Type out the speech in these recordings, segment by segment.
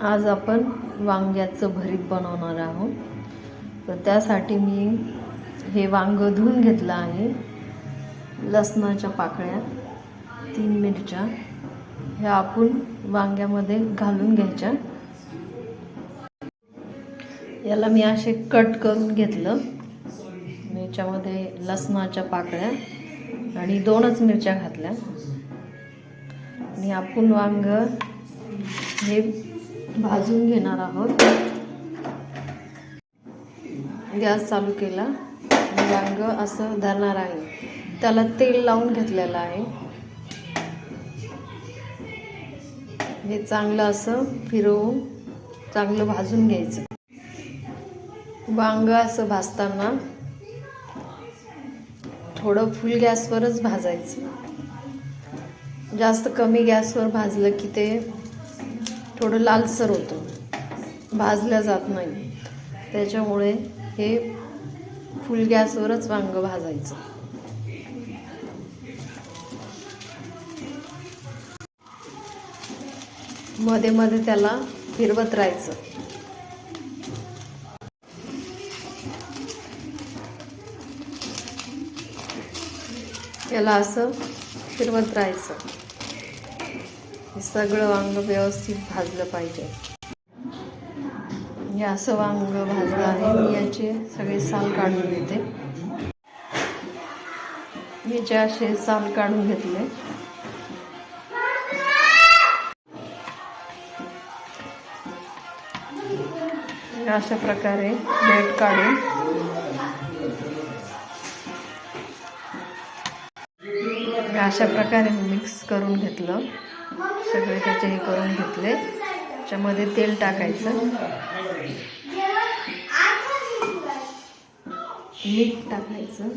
आज आपण वांग्याचं भरीत बनवणार आहोत. तर त्यासाठी मी हे वांग धुवून घेतलं आहे. लसणाच्या पाकळ्या तीन मिरच्या ह्या आपण वांग्यामध्ये घालून घ्यायच्या. याला मी असे कट करून घेतलं. याच्यामध्ये लसणाच्या पाकळ्या आणि दोनच मिरच्या घातल्या. आणि आपण वांग हे भाजून घेणार आहोत. गॅस चालू केला. वांग असं धरणार आहे. त्याला तेल लावून घेतलेलं आहे. हे चांगलं असं फिरवून चांगलं भाजून घ्यायचं. वांग असं भाजताना थोडं फुल गॅसवरच भाजायचं. जास्त कमी गॅसवर भाजलं की ते थोडं लालसर होतं. भाजल्या जात नाही. त्याच्यामुळे हे फुल गॅसवरच वांग भाजायचं. मध्ये मध्ये त्याला फिरवत राहायचं. त्याला असं फिरवत राहायचं. हे सगळं वांग व्यवस्थित भाजलं पाहिजे. हे असं वांग भाजलं आहे. मी याचे सगळे साल काढून घेते. याचे असे साल काढून घेतले. अशा प्रकारे ब्रेड काढून अशा प्रकारे मी मिक्स करून घेतलं. सगळे त्याचे हे करून घेतले. त्याच्यामध्ये तेल टाकायचं. मीठ टाकायचं.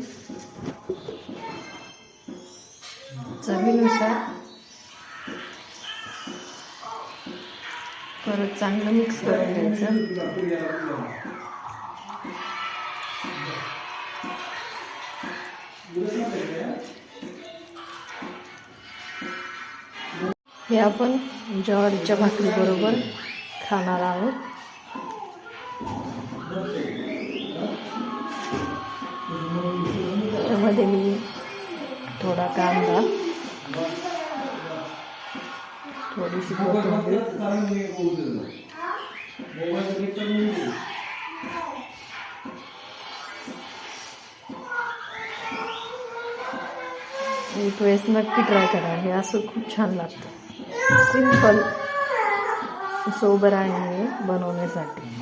चवीनुसार. परत चांगलं मिक्स करून घ्यायचं. हे आपण ज्वारीच्या भाकरीबरोबर खाणार आहोत. त्याच्यामध्ये मी थोडा कांदा थोडीशी कोथिंबीर एक वेळेस नक्की ट्राय करा. हे असं खूप छान लागतं. सिंपल सोबर आहे बनवण्यासाठी.